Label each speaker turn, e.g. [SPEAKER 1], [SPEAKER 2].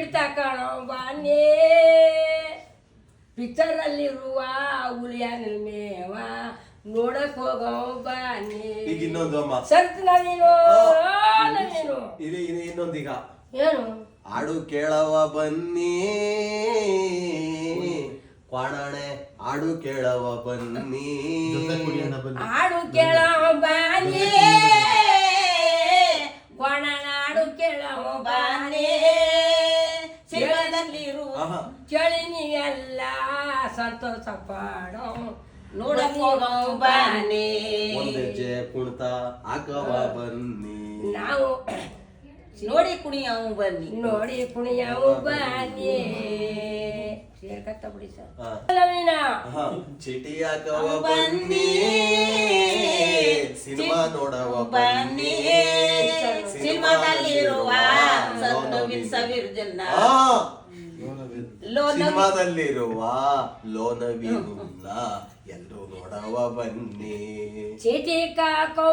[SPEAKER 1] Ticket ಕಾಣೋ ಬಾನೇ ಪಿಕ್ಚರಲ್ಲಿರುವ ಹುಲಿಯನ ಮೇವ ನೋಡಕ್ ಹೋಗೋ ಬನ್ನಿ
[SPEAKER 2] ಈಗ ಇನ್ನೊಂದು ಅಮ್ಮ.
[SPEAKER 1] ಸರ್ತಿನ ನೀನು ನೀನು
[SPEAKER 2] ಇಲ್ಲಿ ಇಲ್ಲಿ ಇನ್ನೊಂದೀಗ.
[SPEAKER 1] ಏನು?
[SPEAKER 2] ಹಾಡು ಕೇಳವ ಬನ್ನಿ. ಕ್ವಾಣಾಣೆ ಹಾಡು ಕೇಳವ ಬನ್ನಿ.
[SPEAKER 1] ಹಾಡು ಕೇಳವ ಬನ್ನಿ. ಕ್ವಾಣಾಣ ಹಾಡು ಕೇಳವ ಬನ್ನಿ.
[SPEAKER 3] ಸಿನಿಮಾದಲ್ಲಿರುವ
[SPEAKER 2] ಚಳಿ
[SPEAKER 1] ಕೇಳಿ ನೀವೆಲ್ಲ ಸಂತೋಷ ಪಡೋ
[SPEAKER 3] ನೋಡಿ ಹೋಗೋ ಬನ್ನಿ.
[SPEAKER 2] ಒಂದ್ ಹೆಜ್ಜೆ ಕುಣಿತ ಹಾಕವ ಬನ್ನಿ.
[SPEAKER 1] ನಾವು
[SPEAKER 3] ನೋಡಿ ಕುಣಿಯವು ಬನ್ನಿ.
[SPEAKER 1] ನೋಡಿ ಕುಣಿಯವು ಬನ್ನಿ. ಸೇರ್ಕತ್ತ ಬಿಡಿ ಸರ್.
[SPEAKER 2] ಚಿಟಿ ಹಾಕವ ಬನ್ನಿ. ಸಿನಿಮಾ ನೋಡವ
[SPEAKER 3] ಬನ್ನಿ ಸಿನಿಮಾದಲ್ಲಿರುವ ಸತ್ತೋಗಿನ ಸಾವಿರ
[SPEAKER 2] ಆ,
[SPEAKER 3] ಲೋನ
[SPEAKER 2] ಸಿನಿಮಾದಲ್ಲಿರುವ ಲೋನವಿನುಲ್ಲ ಎಲ್ಲರೂ ನೋಡವ ಬನ್ನಿ.
[SPEAKER 1] ಚೀಟಿ ಕಾಕೊ